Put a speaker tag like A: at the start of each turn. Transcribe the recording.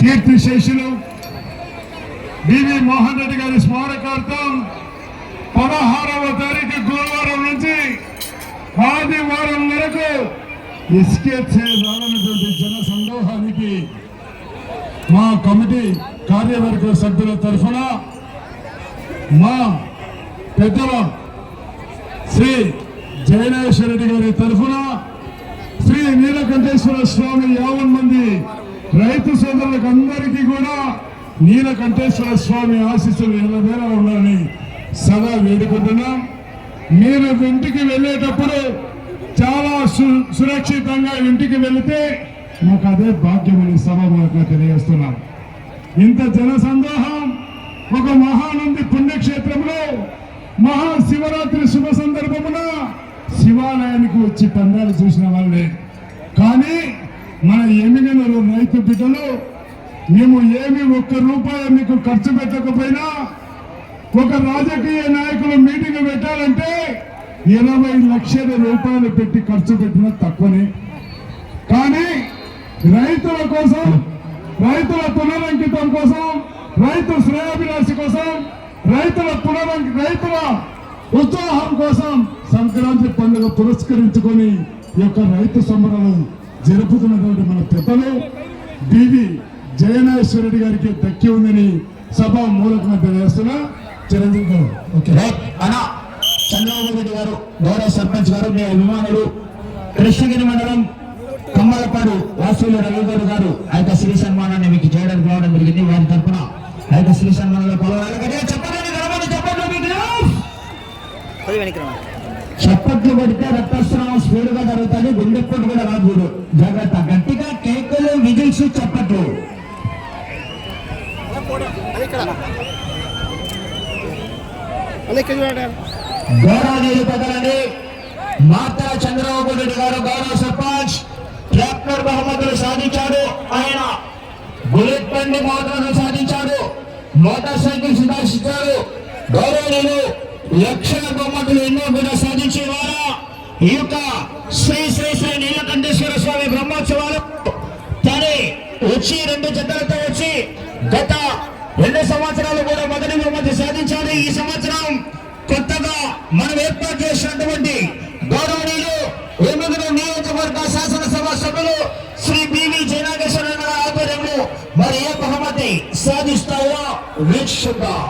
A: కీర్తి శేషులు బివి మోహన్ రెడ్డి గారి స్మారకార్థం పదహారవ తారీఖు గురువారం నుంచి ఆదివారం వరకు జన సందోహానికి మా కమిటీ కార్యవర్గ సభ్యుల తరఫున మా పెద్దల శ్రీ జయనేశ్వర రెడ్డి గారి తరఫున శ్రీ నీలకంఠేశ్వర స్వామి యావన్ మంది రైతు సోదరులకు అందరికీ కూడా నీలకంఠేశ్వర స్వామి ఆశీస్సులు ఎల్లవేళ ఉండాలని సదా వేడుకుంటున్నాం. మీరు ఇంటికి వెళ్ళేటప్పుడు చాలా సు- సురక్షితంగా ఇంటికి వెళితే మాకు అదే భాగ్యమని సభ మూలకంగా తెలియజేస్తున్నాం. ఇంత జన సందోహం ఒక మహానంది పుణ్యక్షేత్రంలో మహాశివరాత్రి శుభ సందర్భమున శివాలయానికి వచ్చి పందాలు చూసిన వాళ్ళే. కానీ మన ఎమిగనరు రైతు బిడ్డలు మేము ఏమి ఒక్క రూపాయి మీకు ఖర్చు పెట్టకపోయినా ఒక రాజకీయ నాయకులు మీటింగ్ పెట్టాలంటే ఇరవై లక్షల రూపాయలు పెట్టి ఖర్చు పెట్టిన తక్కువనే. కానీ రైతుల కోసం రైతుల పునరంకితం కోసం రైతు శ్రేయాభిలాషి కోసం రైతుల పునరం రైతుల ఉత్సాహం కోసం సంక్రాంతి పండుగ పురస్కరించుకొని ఈ యొక్క రైతు సంబరాలు జరుపుతున్నటువంటి మన పెద్దలు బివి జయనాశ్వర రెడ్డి గారికి దక్కి ఉందని సభ మూలకంగా తెలియజేస్తున్నా. చిరంజీవి గారు ఓకే.
B: అన్న చంద్రబాబు రెడ్డి గారు గౌరవ సర్పంచ్ గారు మీ అభిమానులు కృష్ణగిరి మండలం కమ్మలపాడు వాసులు రవి గారు గారు ఆ యొక్క శ్రీ సన్మానాన్ని మీకు చేయడానికి రావడం జరిగింది. వారి తరఫున ఆ యొక్క శ్రీ సన్మానంలో పాల్గొనాలి. గట్టిగా చెప్పండి చెప్పండి చప్పట్లు కొడితే రక్తస్రావం స్పీడ్గా జరుగుతుంది గుండెప్పుడు కూడా రాదు జాగ్రత్త. గట్టిగా కేకులు విజిల్స్ చప్పట్లు. గౌరవనీయులు పెద్దలండి మాతర చంద్రబాబు రెడ్డి గారు గౌరవ సర్పంచ్ ట్రాక్టర్ బహుమతులు సాధించాడు. ఆయన బుల్లెట్ బండి మోటార్లు సాధించాడు. మోటార్ సైకిల్ సుధారించాడు గౌరవనీయులు లక్షల బహుమతులు ఎన్నో కూడా సాధించేవారా? ఈ యొక్క శ్రీ శ్రీ శ్రీ నీలకంఠేశ్వర స్వామి బ్రహ్మోత్సవాలు. తని వచ్చి రెండు జతలతో వచ్చి గత రెండు సంవత్సరాలు కూడా మొదటి బహుమతి సాధించాలి ఈ సంవత్సరం కొత్తగా మనం ఏర్పాటు చేసినటువంటి గౌరవనీయులు ఎనిమిది నియోజకవర్గ శాసనసభ సభ్యులు శ్రీ బివి జయనాగేశ్వర ఆధ్వర్యంలో మరి ఏ బహుమతి సాధిస్తావో వీక్షిద్దాం.